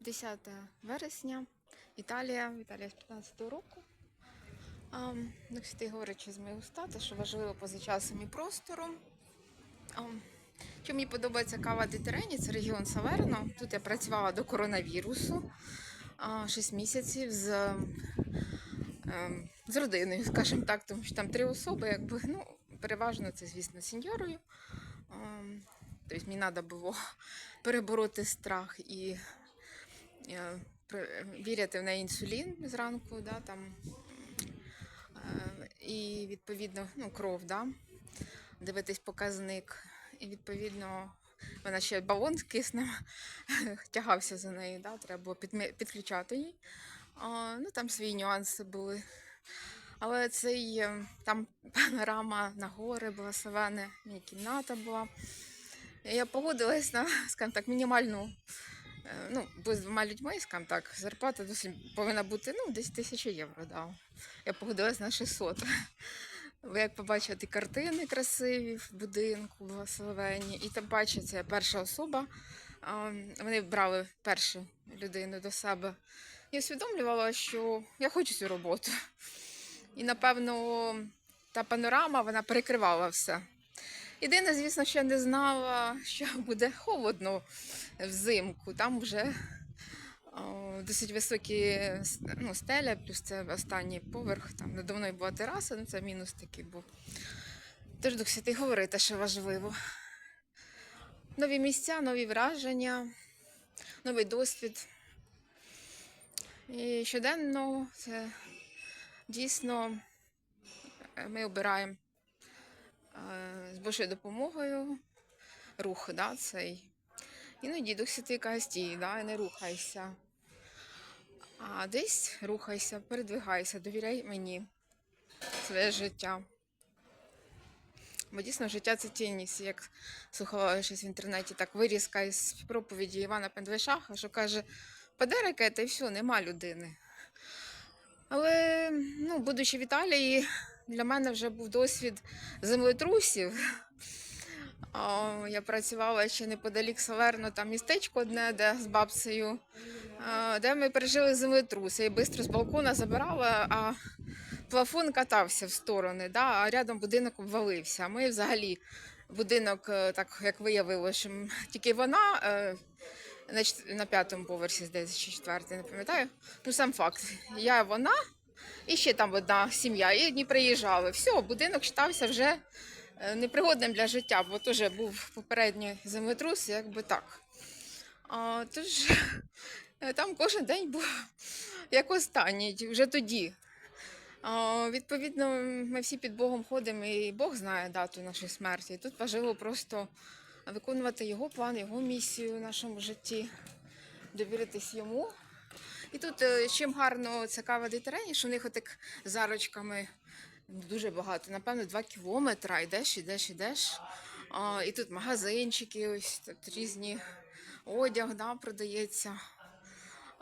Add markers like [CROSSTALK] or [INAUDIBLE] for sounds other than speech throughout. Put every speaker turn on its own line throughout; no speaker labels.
10 вересня, Італія, Італія з 15-го року. А, ну, кстати, говорячи з моєї уста, те, що важливо поза часом і простором. Що мені подобається кава Ді Терені, це регіон Саверно. Тут я працювала до коронавірусу а, 6 місяців з, ем, з родиною, скажімо так, тому що там три особи, якби, ну, переважно це, звісно, сеньорою. Тобто мені треба було перебороти страх і віряти в на інсулін зранку, да, там, е, і відповідно ну, кров, да, дивитись показник. І відповідно вона ще балон з киснем [LAUGHS] тягався за нею, да, треба було підключати її. А, ну, там свої нюанси були. Але цей е, там [LAUGHS] панорама на гори була мені кімната була. Я погодилась на, скажімо так, мінімальну, е, ну, бо з двома людьми, скажімо так, зарплата досить повинна бути ну, десь тисяча євро. Да. Я погодилась на 600. Ви як побачили ті картини красиві в будинку благословенні, і там бачите, це перша особа. Вони брали першу людину до себе. І усвідомлювала, що я хочу цю роботу. І напевно та панорама вона перекривала все. Єдине, звісно, я не знала, що [LAUGHS] буде холодно взимку. Там вже о, досить високі ну, стеля, плюс це останній поверх. Там надо мною була тераса, ну це мінус такий був. Тож до святий говорити, що важливо. Нові місця, нові враження, новий досвід. І щоденно це дійсно ми обираємо з Божою допомогою рух, да, цей. Іноді Дух Святий каже, стій, да, не рухайся. А десь рухайся, передвигайся, довіряй мені своє життя. Бо дійсно життя це цінність, як слухала щось в інтернеті, так вирізка із проповіді Івана Пендвешаха, що каже, паде та й все, нема людини. Але, ну, будучи в Італії, для мене вже був досвід землетрусів. [LAUGHS] Я працювала ще неподалік Салерно, там містечко одне, де з бабцею, де ми пережили землетрус. Я її швидко з балкона забирала, а плафон катався в сторони, да, а рядом будинок обвалився. Ми взагалі будинок, е, так як виявилося, що тільки вона е, на, п'ятому поверсі, здається, чи четвертий, не пам'ятаю. Ну, сам факт. Я, вона і ще там одна сім'я, і одні приїжджали. Все, будинок вважався вже е, непригодним для життя, бо теж був попередній землетрус, якби так. А, тож [LAUGHS] е, там кожен день був [LAUGHS] як останній, вже тоді. А, відповідно, ми всі під Богом ходимо, і Бог знає дату нашої смерті. Тут важливо просто виконувати його план, його місію в нашому житті, довіритись йому. І тут е, чим гарно ця кава Дейтерені, що в них отак зарочками дуже багато, напевно, два кілометри, йдеш, йдеш, йдеш. А, і тут магазинчики, ось тут різні одяг да, продається.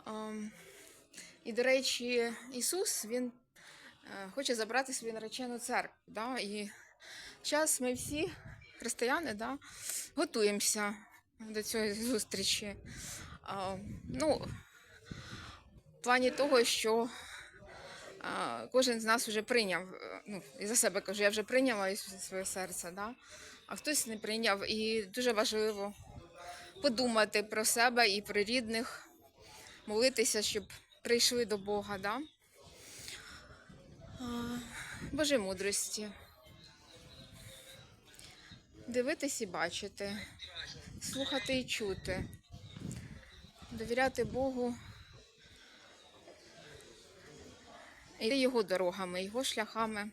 Ам, і, до речі, Ісус Він е, хоче забрати свою наречену церкву. Да? І зараз ми всі, християни, да, готуємося до цієї зустрічі. А, ну, плані того, що кожен з нас вже прийняв, е, ну, і за себе кажу, я вже прийняла Ісуса своє серце, да? а хтось не прийняв. І дуже важливо подумати про себе і про рідних, молитися, щоб прийшли до Бога. Да? А, мудрості. Дивитись і бачити, слухати і чути, довіряти Богу. І йти його дорогами, його шляхами.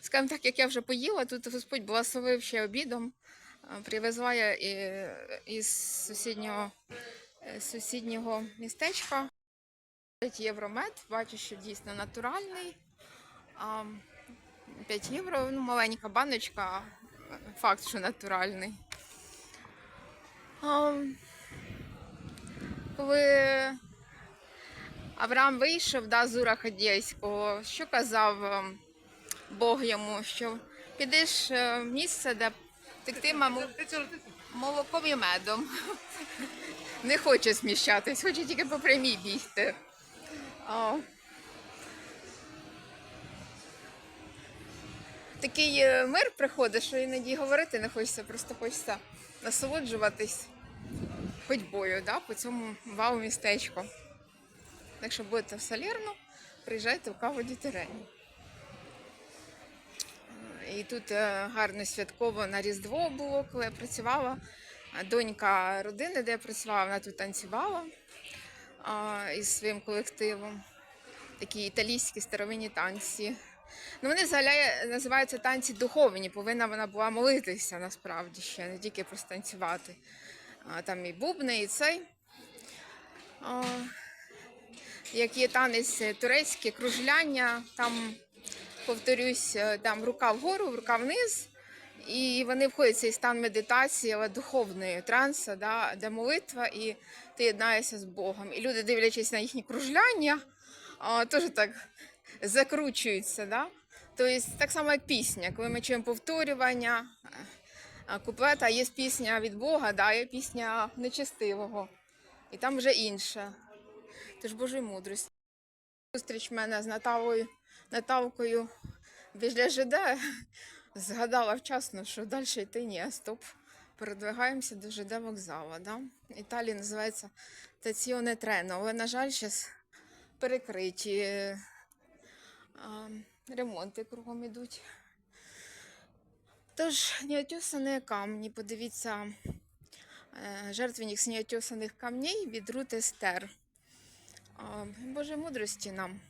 Скажімо так, як я вже поїла, тут Господь благословив ще обідом. Привезла я із сусіднього, е, сусіднього містечка 5 євро мед. Бачу, що дійсно натуральний. А, 5 євро, ну, маленька баночка, факт, що натуральний. Коли Авраам вийшов да, з Ура Хадєйського, що казав ем, Бог йому, що підеш е, в місце, де тектимемо молоком і медом. Не хоче зміщатись, хоче тільки по прямій бігти. О. Такий е, мир приходить, що іноді говорити не хочеться, просто хочеться насолоджуватись ходьбою да, по цьому вау-містечку. Якщо будете в Салерно, приїжджайте в каву Дітерені. І тут е, гарно святково на Різдво було, коли я працювала. Донька родини, де я працювала, вона тут танцювала із своїм колективом. Такі італійські старовинні танці. Ну, вони взагалі називаються танці духовні. Повинна вона була молитися насправді ще, не тільки просто танцювати. Там і бубни, і цей. Як є танець турецький, кружляння, там, повторюсь, е, там рука вгору, рука вниз. І вони входять в цей стан медитації, але духовної транса, да, де молитва, і ти єднаєшся з Богом. І люди, дивлячись на їхні кружляння, теж так закручуються. Да? Тобто так само, як пісня, коли ми чуємо повторювання а, куплета, є пісня від Бога, да, є пісня нечестивого. І там вже інша. Тож Божої мудрості. Зустріч мене з Наталою, Наталкою біля ЖД. Згадала вчасно, що далі йти ні, стоп. Передвигаємося до ЖД вокзалу. Да? Італія називається Таціоне Трено, але, на жаль, зараз перекриті. А, ремонти кругом ідуть. Тож, неотесані камні, подивіться, е, жертвенник з неотесаних камней від Рут Естер. Боже мудрості нам.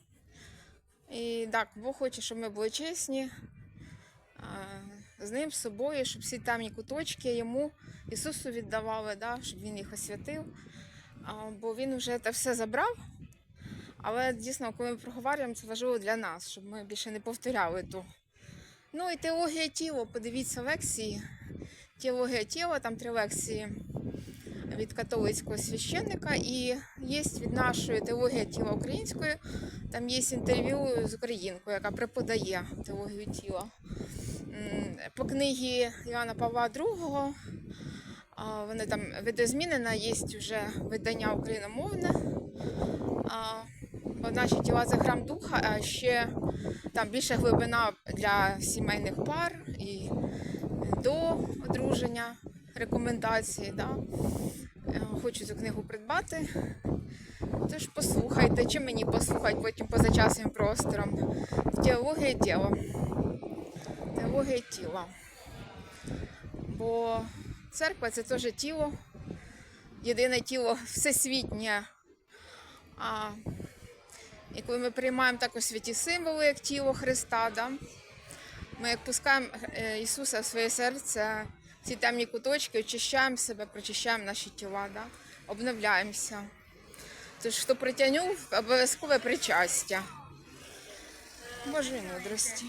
І так, Бог хоче, щоб ми були чесні з ним, з собою, щоб всі тамні куточки йому, Ісусу віддавали, да, щоб Він їх освятив. Бо Він вже це все забрав. Але дійсно, коли ми проговорюємо, це важливо для нас, щоб ми більше не повторяли ту. Ну і теологія тіла, подивіться лекції. Теологія тіла, там три лекції від католицького священника, і є від нашої теології тіла української, там є інтерв'ю з українкою, яка преподає теологію тіла. По книгі Іоанна Павла II, вони там видозмінена, є вже видання україномовне. Наші тіла це храм духа, а ще там більша глибина для сімейних пар і до одруження рекомендації. Да? Е, Хочу цю книгу придбати. Тож послухайте, чи мені послухати потім поза часом простором. Теологія тіла. Теологія тіла. Бо церква це теж тіло, єдине тіло всесвітнє. А, і коли ми приймаємо також святі символи, як тіло Христа, да? ми як пускаємо е, Ісуса в своє серце, ці темні куточки, очищаємо себе, прочищаємо наші тіла, да? обновляємося. Тож, хто притягнув, обов'язкове причастя. Божої мудрості.